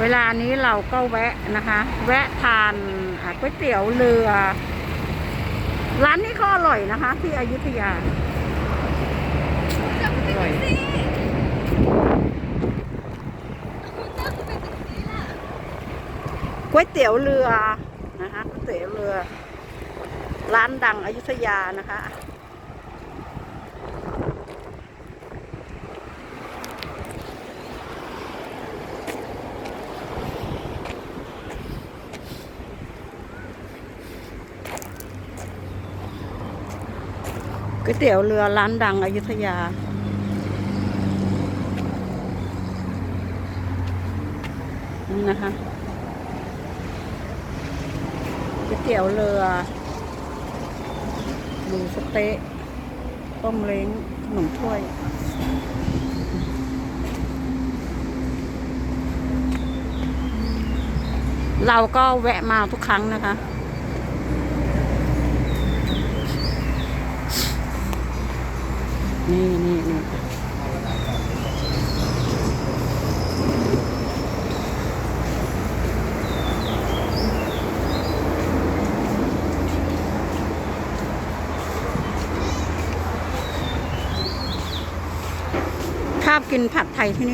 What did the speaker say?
เวลานี้เราก็แวะนะคะ แวะทานก๋วยเตี๋ยวเรือ ร้านนี้ก็อร่อยนะคะ ที่อยุธยาอร่อยก๋วยเตี๋ยวเรือนะคะก๋วยเตี๋ยวเรือ ร้านดังอยุธยานะคะ ก๋วยเตี๋ยวเรือร้านดังอยุธยา นี่นะคะก๋วยเตี๋ยวเรือหมูสเต๊ะต้มเล้งขนมถ้วยเราก็แวะมาทุกครั้งนะคะ นี่นี่นี่ชอบกินผัดไทยที่นี่